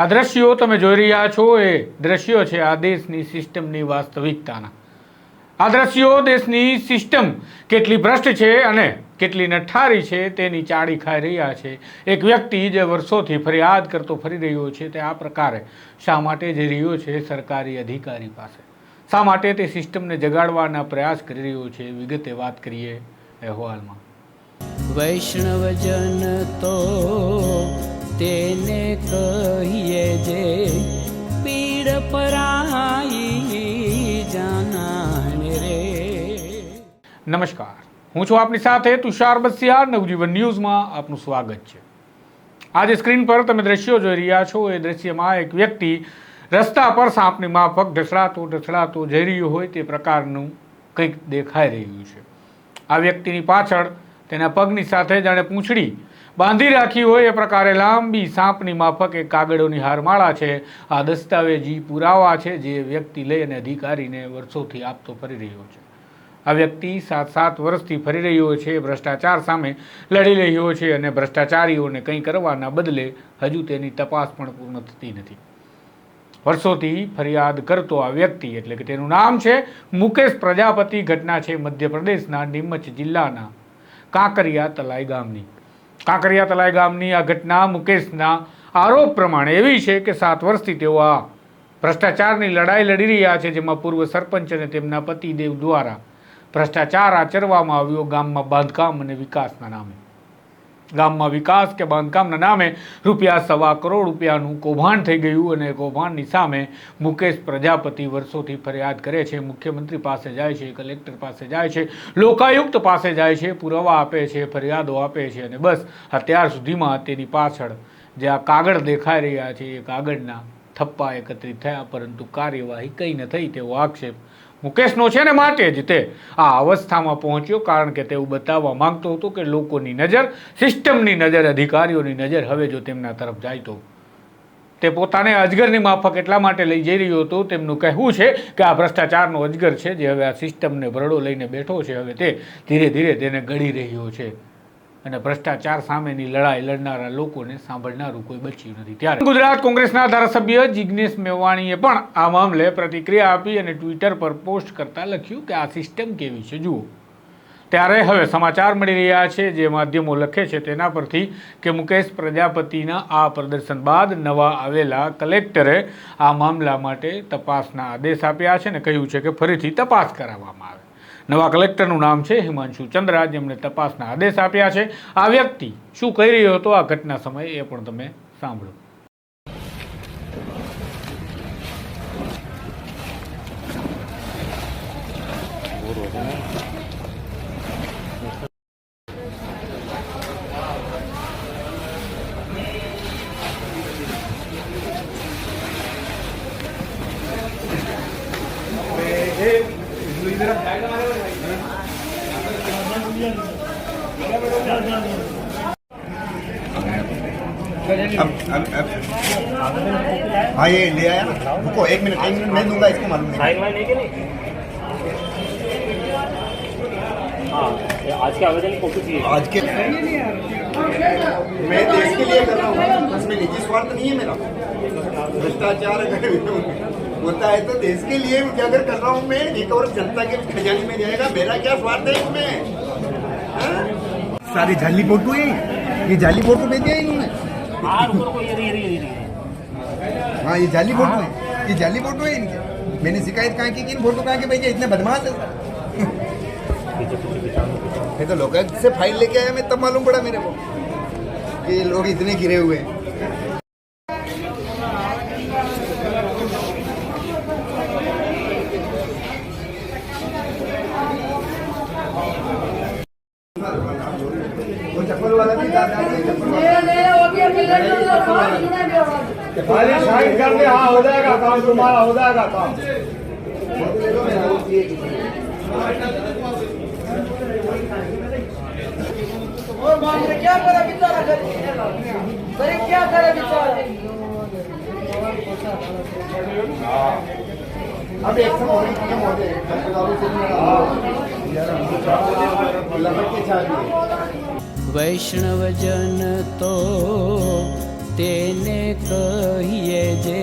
આ દ્રશ્યો તમે જોઈ રહ્યા છો એ દ્રશ્યો છે આ દેશની સિસ્ટમની વાસ્તવિકતાના. આ દ્રશ્યો દેશની સિસ્ટમ કેટલી ભ્રષ્ટ છે અને કેટલી નઠારી છે તેની ચાળી ખાઈ રહ્યા છે. એક વ્યક્તિ જે વર્ષોથી ફરિયાદ કરતો ફરી રહ્યો છે તે આ પ્રકારે શા માટે જઈ રહ્યો છે સરકારી અધિકારી પાસે? શા માટે તે સિસ્ટમને જગાડવાના પ્રયાસ કરી રહ્યો છે? વિગતે વાત કરીએ અહેવાલમાં. વૈષ્ણવજન તો તેને કહીએ જે પીડ પરાઈ જાનાને રે. નમસ્કાર. હું છું આપની સાથે તુષાર બસિયા નવજીવન ન્યૂઝમાં આપનું સ્વાગત છે. આજે સ્ક્રીન પર તમે દ્રશ્યો જોઈ રહ્યા છો. એ દ્રશ્યમાં એક વ્યક્તિ રસ્તા પર સાપની માફક ઢસડાતો ઢસડાતો જઈ રહ્યો હોય તે પ્રકારનું કંઈક દેખાઈ રહ્યું છે. આ વ્યક્તિની પાછળ તેના પગની સાથે જાણે પૂંછડી બાંધી રાખી હોય એ પ્રકારે લાંબી સાપની માફક એક કાગળોની હારમાળા છે. આ દસ્તાવેજી પુરાવા છે જે વ્યક્તિ લઈ અને અધિકારીને વર્ષોથી આપતો ફરી રહ્યો છે. આ વ્યક્તિ સાત સાત વર્ષથી ફરી રહ્યો છે, ભ્રષ્ટાચાર સામે લડી રહ્યો છે અને ભ્રષ્ટાચારીઓને કંઈ કરવાના બદલે હજુ તેની તપાસ પણ પૂર્ણ થતી નથી. વર્ષોથી ફરિયાદ કરતો આ વ્યક્તિ, એટલે કે તેનું નામ છે મુકેશ પ્રજાપતિ, ઘટના છે મધ્યપ્રદેશના, નીમચ જિલ્લાના કાંકરિયા તલાઈ ગામની. કાંકરિયા તલાઈ ગામની આ ઘટના મુકેશના આરોપ પ્રમાણે એવી છે કે સાત વર્ષથી તેઓ આ ભ્રષ્ટાચારની લડાઈ લડી રહ્યા છે, જેમાં પૂર્વ સરપંચ અને તેમના પતિદેવ દ્વારા ભ્રષ્ટાચાર આચરવામાં આવ્યો ગામમાં બાંધકામ અને વિકાસના નામે. ગામમાં વિકાસ કે બાંધકામના નામે રૂપિયા સવા કરોડ રૂપિયાનું કૌભાંડ થઈ ગયું અને કૌભાંડની સામે મુકેશ પ્રજાપતિ વર્ષોથી ફરિયાદ કરે છે. મુખ્યમંત્રી પાસે જાય છે, કલેક્ટર પાસે જાય છે, લોકાયુક્ત પાસે જાય છે, પુરાવા આપે છે, ફરિયાદો આપે છે અને બસ અત્યાર સુધીમાં તેની પાછળ જે આ કાગળ દેખાઈ રહ્યા છે એ કાગળના થપ્પા એકત્રિત થયા, પરંતુ કાર્યવાહી કંઈ ન થઈ તેવો આક્ષેપ મુકેશનો છે ને માટે જ તે આ અવસ્થામાં પહોંચ્યો કારણ કે તેવું બતાવવા માંગતો હતો કે લોકોની નજર, સિસ્ટમની નજર, અધિકારીઓની નજર હવે જો તેમના તરફ જાય તો. તે પોતાને અજગરની માફક એટલા માટે લઈ જઈ રહ્યો હતો, તેમનું કહેવું છે કે આ ભ્રષ્ટાચારનો અજગર છે જે હવે આ સિસ્ટમને ભરડો લઈને બેઠો છે, હવે તે ધીરે ધીરે તેને ગળી રહ્યો છે. અને ભ્રષ્ટાચાર સામેની લડાઈ લડનારા લોકોને સાંભળનારું કોઈ બચ્યું નથી. ત્યારે ગુજરાત કોંગ્રેસના ધારાસભ્ય જિગ્નેશ મેવાણીએ પણ આ મામલે પ્રતિક્રિયા આપી અને ટ્વિટર પર પોસ્ટ કરતા લખ્યું કે આ સિસ્ટમ કેવી છે? જુઓ. ત્યારે હવે સમાચાર મળી રહ્યા છે, જે માધ્યમો લખે છે તેના પરથી કે મુકેશ પ્રજાપતિના આ પ્રદર્શન બાદ નવા આવેલા કલેક્ટરે આ મામલા માટે તપાસના આદેશ આપ્યા છે અને કહ્યું છે કે ફરીથી તપાસ કરાવવામાં આવે. નવા કલેક્ટરનું નામ છે, હિમાંશુ ચંદ્રા. જેમણે તપાસના આદેશ આપ્યા છે. આ વ્યક્તિ શું કહી રહ્યો હતો? આ ઘટના સમયે એ પણ તમે સાંભળો. अब अब अब। हाँ ये ले आया। ना रुको एक मिनट एक मिनट मैं दूँगा इसको मालूम नहीं। हाँ आज के आवेदन कॉपी चाहिए। आज के मैं देश के लिए कर रहा हूँ। इसमें निजी स्वार्थ नहीं है मेरा। भ्रष्टाचार अगर होता है तो देश के लिए। अगर कर रहा हूँ मैं एक और जनता के खजाने में जाएगा। मेरा क्या स्वार्थ है इसमें? सारी जाली फ़ोटो है। ये जाली फ़ोटो भेज दिया इन्होंने। हाँ ये जाली फ़ोटो है। ये जाली फ़ोटो है इनके। मैंने शिकायत कहाँ की इन फ़ोटो कहाँ के भेजे? इतने बदमाश है। तो लोकायुक्त से फ़ाइल लेके आया मैं, तब मालूम पड़ा मेरे को कि लोग इतने गिरे हुए हैं। खाली साइन कर दे हाँ हो जाएगा काम तुम्हारा हो जाएगा काम और मामले क्या करे बेचारा गरीब क्या करे बेचारा अब एक सौ होने के मोदे लगन के चाहिए वैष्णव जन तो કહીએ જે